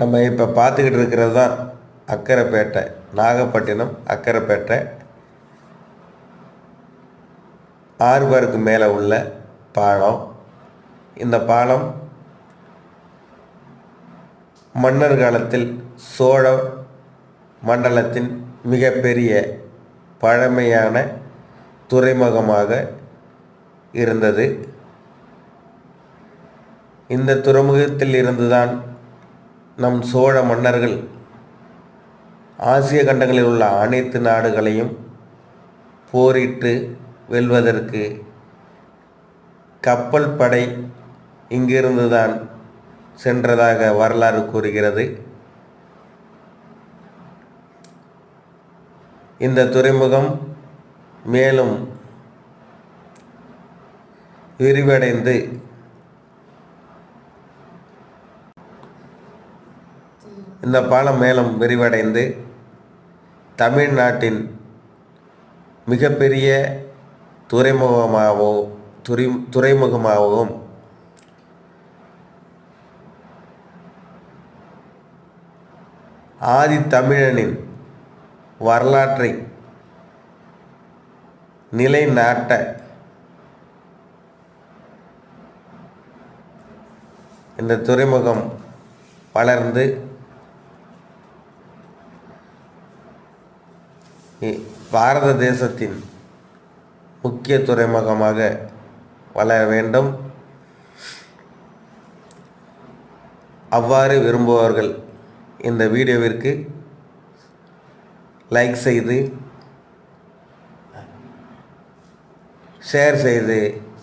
நம்ம இப்போ பார்த்துக்கிட்டு இருக்கிறது தான் அக்கரைப்பேட்டை நாகப்பட்டினம் அக்கரைப்பேட்டை. ஆறுபாருக்கு மேலே உள்ள பாலம். இந்த பாலம் மன்னர் காலத்தில் சோழ மண்டலத்தின் மிகப்பெரிய பழமையான துறைமுகமாக இருந்தது. இந்த துறைமுகத்தில் இருந்துதான் நம் சோழ மன்னர்கள் ஆசிய கண்டங்களில் உள்ள அனைத்து நாடுகளையும் போரிட்டு வெல்வதற்கு கப்பல் படை இங்கிருந்து தான் சென்றதாக வரலாறு கூறுகிறது. இந்த துறைமுகம் மேலும் விரிவடைந்து இந்த பாலம் மேலும் விரிவடைந்து தமிழ்நாட்டின் மிகப்பெரிய துறைமுகமாகவும் துறை துறைமுகமாகவும் ஆதித்தமிழனின் வரலாற்றை நிலைநாட்ட இந்த துறைமுகம் வளர்ந்து பாரத தேசத்தின் முக்கிய துறைமுகமாக வளர வேண்டும். அவ்வாறு விரும்புபவர்கள் இந்த வீடியோவிற்கு லைக் செய்து ஷேர் செய்து